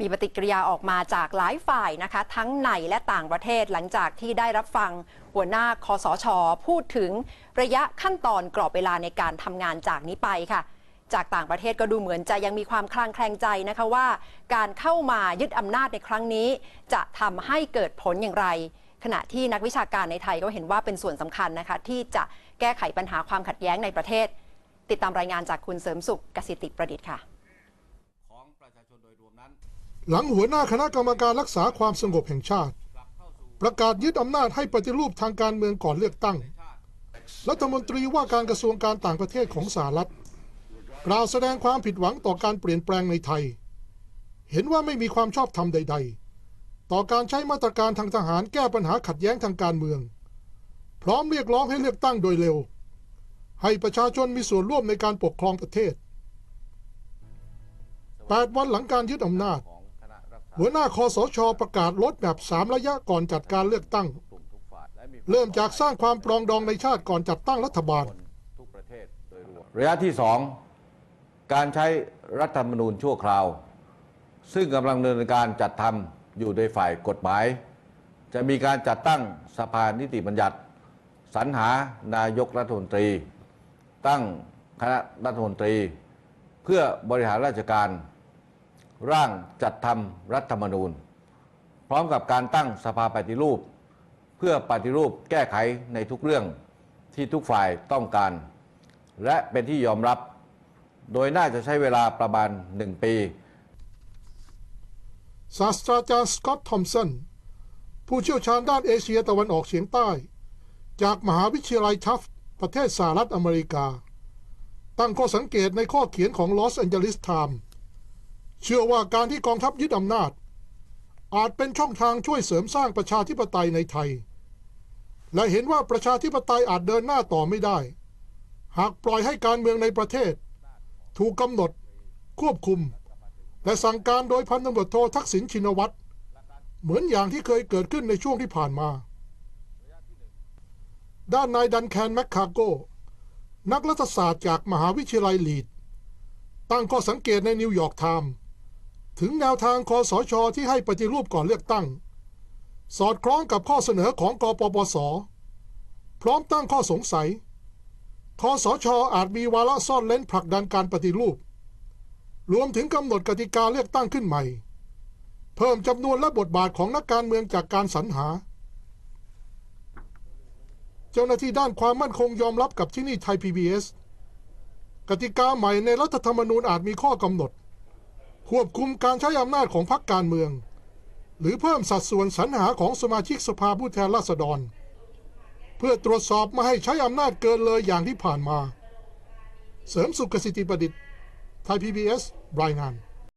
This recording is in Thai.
มีปฏิกิริยาออกมาจากหลายฝ่ายนะคะ ทั้งในและต่างประเทศหลังจากที่ได้รับฟังหัวหน้าคอสช พูดถึงระยะขั้นตอนกรอบเวลาในการทำงานจากนี้ไปค่ะ จากต่างประเทศก็ดูเหมือนจะยังมีความคลางแคลงใจนะคะว่า การเข้ามายึดอำนาจในครั้งนี้ จะทำให้เกิดผลอย่างไร ขณะที่นักวิชาการในไทยก็เห็นว่าเป็นส่วนสำคัญนะคะ ที่จะแก้ไขปัญหาความขัดแย้งในประเทศ ติดตามรายงานจากคุณเสริมสุขกสิติประดิษฐ์ค่ะ ของประชาชนโดยรวมนั้น หลังหัวหน้าคณะกรรมการรักษาความสงบแห่งชาติ ประกาศยึดอำนาจให้ปฏิรูปทางการเมืองก่อนเลือกตั้ง รัฐมนตรีว่าการกระทรวงการต่างประเทศของสหรัฐ กล่าวแสดงความผิดหวังต่อการเปลี่ยนแปลงในไทย เห็นว่าไม่มีความชอบธรรมใด ๆ ต่อการใช้มาตรการทางทหารแก้ปัญหาขัดแย้งทางการเมือง พร้อมเรียกร้องให้เลือกตั้งโดยเร็ว ให้ประชาชนมีส่วนร่วมในการปกครองประเทศ 8 วันหลังการยึดอำนาจ หัวหน้าคอสชประกาศลดแบบสามระยะก่อนจัดการเลือกตั้ง เริ่มจากสร้างความปรองดองในชาติก่อนจัดตั้งรัฐบาล ระยะที่สองการใช้รัฐธรรมนูญชั่วคราว ซึ่งกำลังดำเนินการจัดทำอยู่โดยฝ่ายกฎหมาย จะมีการจัดตั้งสภานิติบัญญัติสรรหานายกรัฐมนตรี ตั้งคณะรัฐมนตรี เพื่อบริหารราชการ ร่างจัดทำรัฐธรรมนูญ พร้อมกับการตั้งสภาปฏิรูป เพื่อปฏิรูปแก้ไขในทุกเรื่องที่ทุกฝ่ายต้องการ และเป็นที่ยอมรับ โดยน่าจะใช้เวลาประมาณหนึ่งปีศาสตราจารย์สกอตทอมสันผู้เชี่ยวชาญด้านเอเชียตะวันออกเฉียงใต้ จากมหาวิทยาลัยทัฟต์ประเทศสหรัฐอเมริกา ตั้งข้อสังเกตในข้อเขียนของลอสแอนเจลิสไทม์ เชื่อว่าการที่กองทัพยึดอำนาจ อาจเป็นช่องทางช่วยเสริมสร้างประชาธิปไตยในไทย และเห็นว่าประชาธิปไตยอาจเดินหน้าต่อไม่ได้ หากปล่อยให้การเมืองในประเทศ ถูกกำหนด ควบคุม และสั่งการโดยพันตำรวจโททักษิณชินวัตรเหมือนอย่างที่เคยเกิดขึ้นในช่วงที่ผ่านมา ด้านนายดันแคนแมคคาโก นักรัฐศาสตร์จากมหาวิทยาลัยลีด ตั้งข้อสังเกตในนิวยอร์กไทม์ ถึงแนวทางคอสชที่ให้ปฏิรูปก่อนเลือกตั้ง สอดคล้องกับข้อเสนอของกปปส พร้อมตั้งข้อสงสัยคอสชอาจมีวาระซ่อนเล้นผลักดันการปฏิรูป รวมถึงกำหนดกติกาเลือกตั้งขึ้นใหม่ เพิ่มจำนวนและบทบาทของนักการเมืองจากการสรรหา เจ้าหน้าที่ด้านความมั่นคงยอมรับกับที่นี่ไทย PBS กติกาใหม่ในรัฐธรรมนูญอาจมีข้อกำหนด ควบคุมการใช้อำนาจของพรรคการเมือง หรือเพิ่มสัดส่วนสรรหาของสมาชิกสภาผู้แทนราษฎร เพื่อตรวจสอบไม่ให้ใช้อำนาจเกินเลยอย่างที่ผ่านมา เสริมสุขสิทธิประดิษฐ์ไทย PBS รายงาน